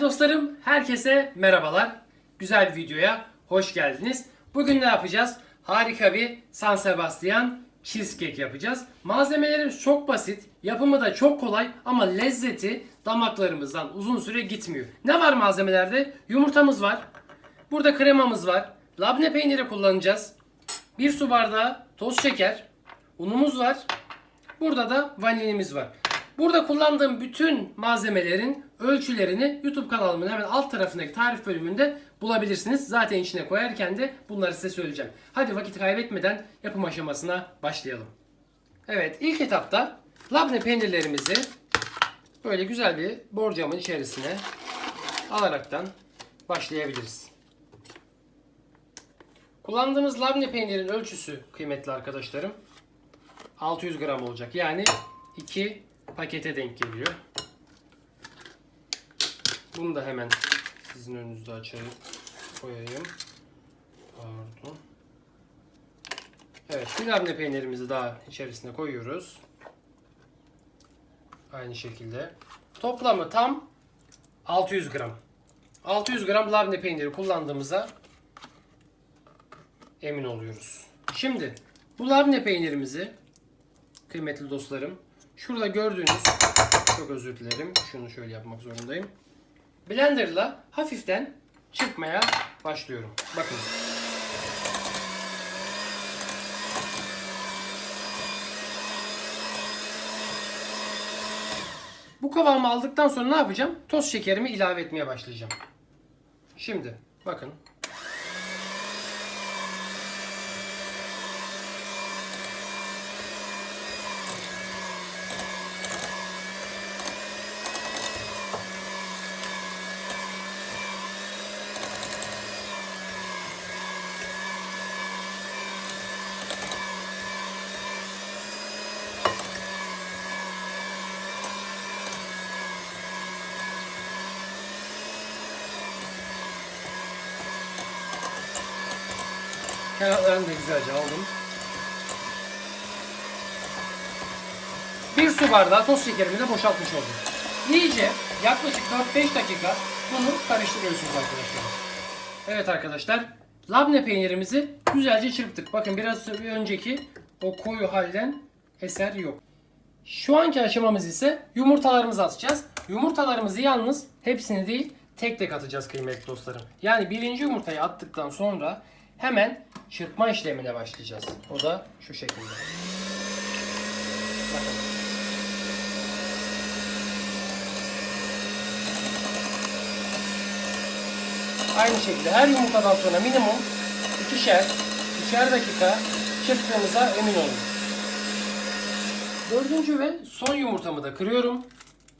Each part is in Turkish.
Dostlarım, herkese merhabalar. Güzel bir videoya hoş geldiniz. Bugün ne yapacağız? Harika bir San Sebastian cheesecake yapacağız. Malzemelerimiz çok basit, yapımı da çok kolay ama lezzeti damaklarımızdan uzun süre gitmiyor. Ne var malzemelerde? Yumurtamız var. Burada kremamız var. Labne peyniri kullanacağız. Bir su bardağı toz şeker. Unumuz var. Burada da vanilimiz var. Burada kullandığım bütün malzemelerin ölçülerini YouTube kanalımın hemen alt tarafındaki tarif bölümünde bulabilirsiniz. Zaten içine koyarken de bunları size söyleyeceğim. Hadi vakit kaybetmeden yapım aşamasına başlayalım. Evet ilk etapta labne peynirlerimizi böyle güzel bir borcamın içerisine alaraktan başlayabiliriz. Kullandığımız labne peynirin ölçüsü kıymetli arkadaşlarım 600 gram olacak. Yani 2 pakete denk geliyor. Bunu da hemen sizin önünüzde açayım. Koyayım. Pardon. Evet, bir labne peynirimizi daha içerisine koyuyoruz. Aynı şekilde. Toplamı tam 600 gram. 600 gram labne peyniri kullandığımıza emin oluyoruz. Şimdi bu labne peynirimizi kıymetli dostlarım şurada gördüğünüz çok özür dilerim. Şunu şöyle yapmak zorundayım. Blenderla hafiften çırpmaya başlıyorum. Bakın. Bu kıvamı aldıktan sonra ne yapacağım? Toz şekerimi ilave etmeye başlayacağım. Şimdi bakın. Kenarlarını da güzelce aldım. Bir su bardağı toz şekerimi de boşaltmış oldum. İyice yaklaşık 4-5 dakika bunu karıştırıyorsunuz arkadaşlar. Evet arkadaşlar. Labne peynirimizi güzelce çırptık. Bakın biraz önceki o koyu halden eser yok. Şu anki aşamamız ise yumurtalarımızı atacağız. Yumurtalarımızı yalnız hepsini değil tek tek atacağız kıymetli dostlarım. Yani birinci yumurtayı attıktan sonra hemen çırpma işlemine başlayacağız. O da şu şekilde. Aynı şekilde her yumurtadan sonra minimum ikişer, üçer dakika çırptığınıza emin olun. Dördüncü ve son yumurtamı da kırıyorum.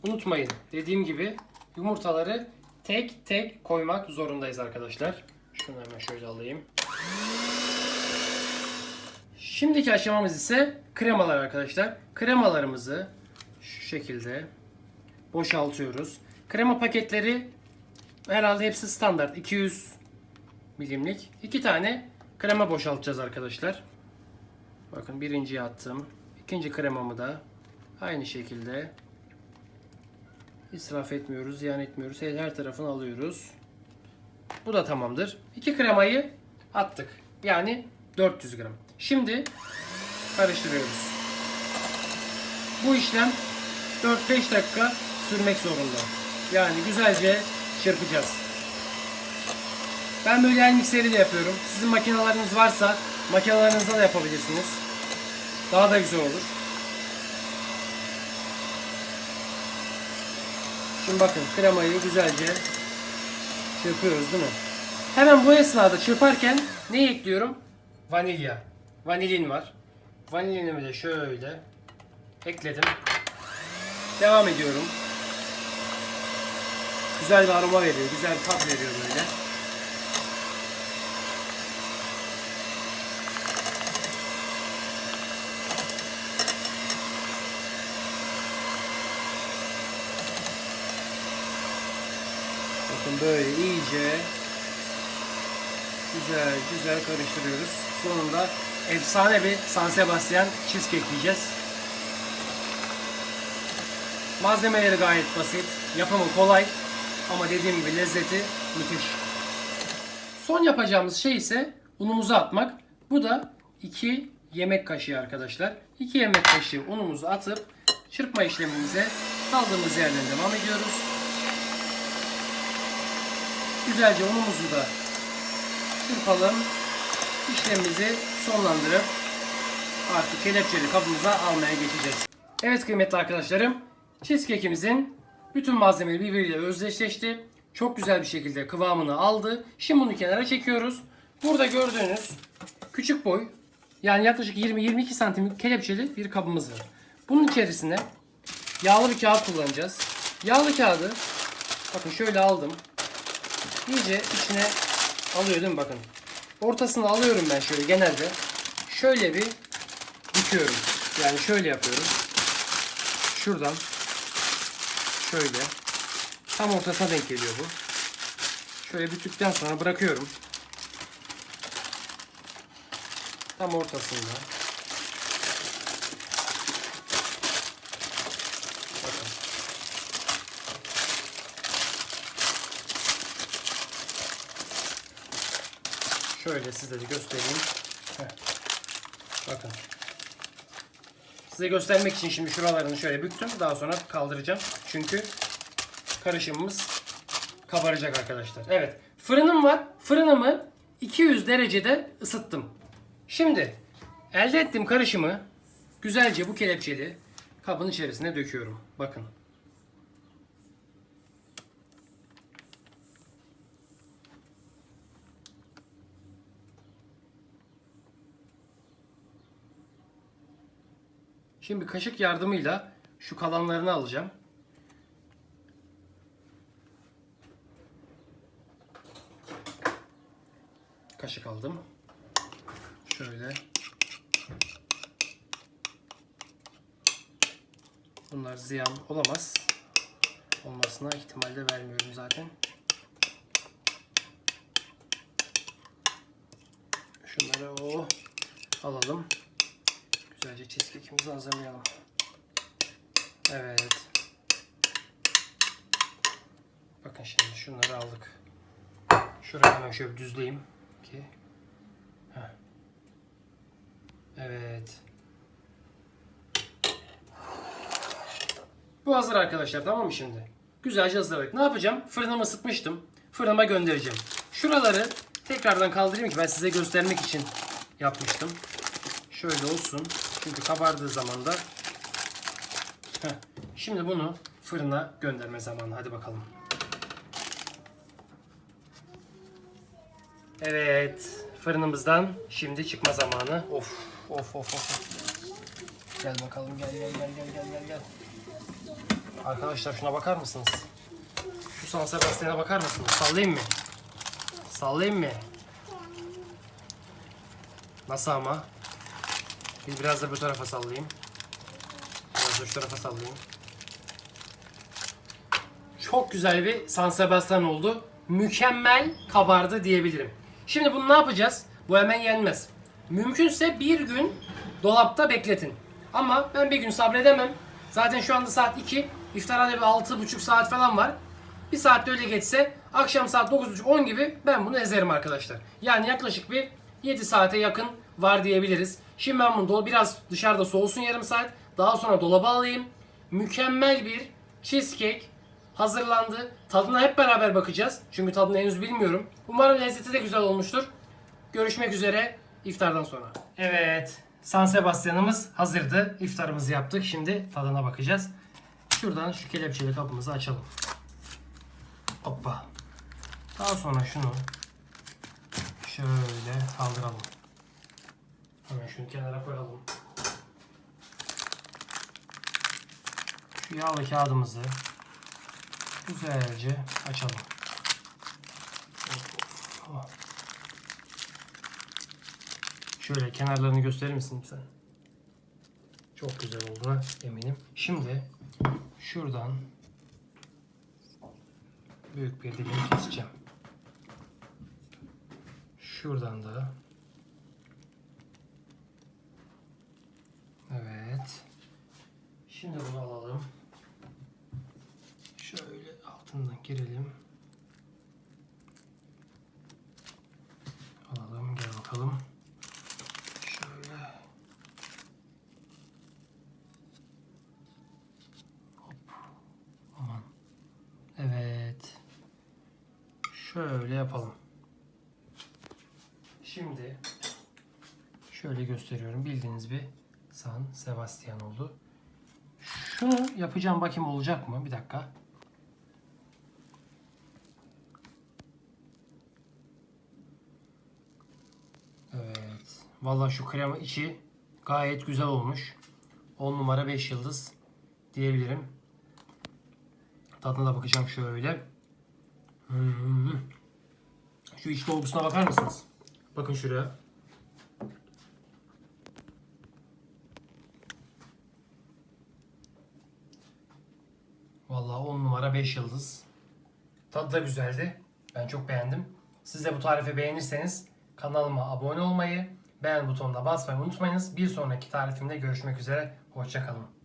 Unutmayın dediğim gibi yumurtaları tek tek koymak zorundayız arkadaşlar. Şunu hemen şöyle alayım. Şimdiki aşamamız ise kremalar arkadaşlar. Kremalarımızı şu şekilde boşaltıyoruz. Krema paketleri herhalde hepsi standart 200 milimlik. İki tane krema boşaltacağız arkadaşlar. Bakın birinciyi attım. İkinci kremamı da aynı şekilde israf etmiyoruz, ziyan etmiyoruz. Her tarafını alıyoruz. Bu da tamamdır. İki kremayı attık. Yani 400 gram. Şimdi karıştırıyoruz. Bu işlem 4-5 dakika sürmek zorunda. Yani güzelce çırpacağız. Ben böyle el mikseri de yapıyorum. Sizin makinalarınız varsa makinalarınızda da yapabilirsiniz. Daha da güzel olur. Şimdi bakın kremayı güzelce çırpıyoruz değil mi? Hemen bu esnada çırparken ne ekliyorum? Vanilya. Vanilin var. Vanilinimi de şöyle ekledim. Devam ediyorum. Güzel bir aroma veriyor. Güzel bir tat veriyor böyle. Bakın böyle iyice güzel güzel karıştırıyoruz. Sonunda efsane bir San Sebastian cheesecake yiyeceğiz. Malzemeleri gayet basit. Yapımı kolay. Ama dediğim gibi lezzeti müthiş. Son yapacağımız şey ise unumuzu atmak. Bu da 2 yemek kaşığı arkadaşlar. 2 yemek kaşığı unumuzu atıp çırpma işlemimize kaldığımız yerden devam ediyoruz. Güzelce unumuzu da çırpalım. İşlemimizi sonlandırıp artık kelepçeli kabımıza almaya geçeceğiz. Evet kıymetli arkadaşlarım, cheesecake'imizin bütün malzemeleri birbiriyle özdeşleşti. Çok güzel bir şekilde kıvamını aldı. Şimdi bunu kenara çekiyoruz. Burada gördüğünüz küçük boy yani yaklaşık 20-22 santim kelepçeli bir kabımız var. Bunun içerisine yağlı bir kağıt kullanacağız. Yağlı kağıdı bakın şöyle aldım. İyice içine alıyor değil mi bakın. Ortasını alıyorum ben şöyle genelde. Şöyle bir büküyorum. Yani şöyle yapıyorum. Şuradan şöyle tam ortasına denk geliyor bu. Şöyle büktükten sonra bırakıyorum. Tam ortasında. Şöyle size de göstereyim. Heh. Bakın. Size göstermek için şimdi şuralarını şöyle büktüm. Daha sonra kaldıracağım. Çünkü karışımımız kabaracak arkadaşlar. Evet. Fırınım var. Fırınımı 200 derecede ısıttım. Şimdi elde ettiğim karışımı güzelce bu kelepçeli kabın içerisine döküyorum. Bakın. Şimdi kaşık yardımıyla şu kalanlarını alacağım. Kaşık aldım. Şöyle. Bunlar ziyan olamaz. Olmasına ihtimal de vermiyorum zaten. Şunları o alalım. Güzelce cheesecake'imizi hazırlayalım. Evet. Bakın şimdi şunları aldık. Şurayı hemen şöyle düzleyeyim ki. Heh. Evet. Bu hazır arkadaşlar tamam mı şimdi? Güzelce hazırladık. Ne yapacağım? Fırınımı ısıtmıştım. Fırınıma göndereceğim. Şuraları tekrardan kaldırayım ki ben size göstermek için yapmıştım. Şöyle olsun. Çünkü kabardığı zaman da. Şimdi bunu fırına gönderme zamanı. Hadi bakalım. Evet. Fırınımızdan şimdi çıkma zamanı. Of of of of. Gel bakalım gel gel gel gel gel gel gel. Arkadaşlar şuna bakar mısınız? Şu San Sebastian'a bakar mısınız? Sallayayım mı? Sallayayım mı? Nasıl ama? Bir biraz da bu tarafa sallayayım. Biraz da şu tarafa sallayayım. Çok güzel bir San Sebastian oldu. Mükemmel kabardı diyebilirim. Şimdi bunu ne yapacağız? Bu hemen yenmez. Mümkünse bir gün dolapta bekletin. Ama ben bir gün sabredemem. Zaten şu anda saat 2. İftara da bir 6,5 saat falan var. Bir saat de öyle geçse akşam saat 9.30-10 gibi ben bunu ezerim arkadaşlar. Yani yaklaşık bir 7 saate yakın var diyebiliriz. Şimdi ben bunu dol- biraz dışarıda soğusun yarım saat. Daha sonra dolaba alayım. Mükemmel bir cheesecake hazırlandı. Tadına hep beraber bakacağız. Çünkü tadını henüz bilmiyorum. Umarım lezzeti de güzel olmuştur. Görüşmek üzere iftardan sonra. Evet. San Sebastian'ımız hazırdı. İftarımızı yaptık. Şimdi tadına bakacağız. Şuradan şu kelepçeli kapımızı açalım. Hoppa. Daha sonra şunu şöyle kaldıralım. Hemen şunu kenara koyalım. Şu yağlı kağıdımızı güzelce açalım. Şöyle kenarlarını gösterir misin sen? Çok güzel olduğuna eminim. Şimdi şuradan büyük bir dilim keseceğim. Şuradan da Şimdi bunu alalım. Şöyle altından girelim. Alalım gel bakalım. Şöyle. Hop. Aman. Evet. Şöyle yapalım. Şimdi şöyle gösteriyorum. Bildiğiniz bir San Sebastian oldu. Şunu yapacağım bakayım olacak mı? Bir dakika. Evet. Vallahi şu krema içi gayet güzel olmuş. 10 numara 5 yıldız diyebilirim. Tadına da bakacağım şöyle. Hmm. Şu iç dolgusuna bakar mısınız? Bakın şuraya. 10 numara 5 yıldız. Tadı da güzeldi. Ben çok beğendim. Siz de bu tarifi beğenirseniz kanalıma abone olmayı, beğen butonuna basmayı unutmayınız. Bir sonraki tarifimde görüşmek üzere. Hoşçakalın.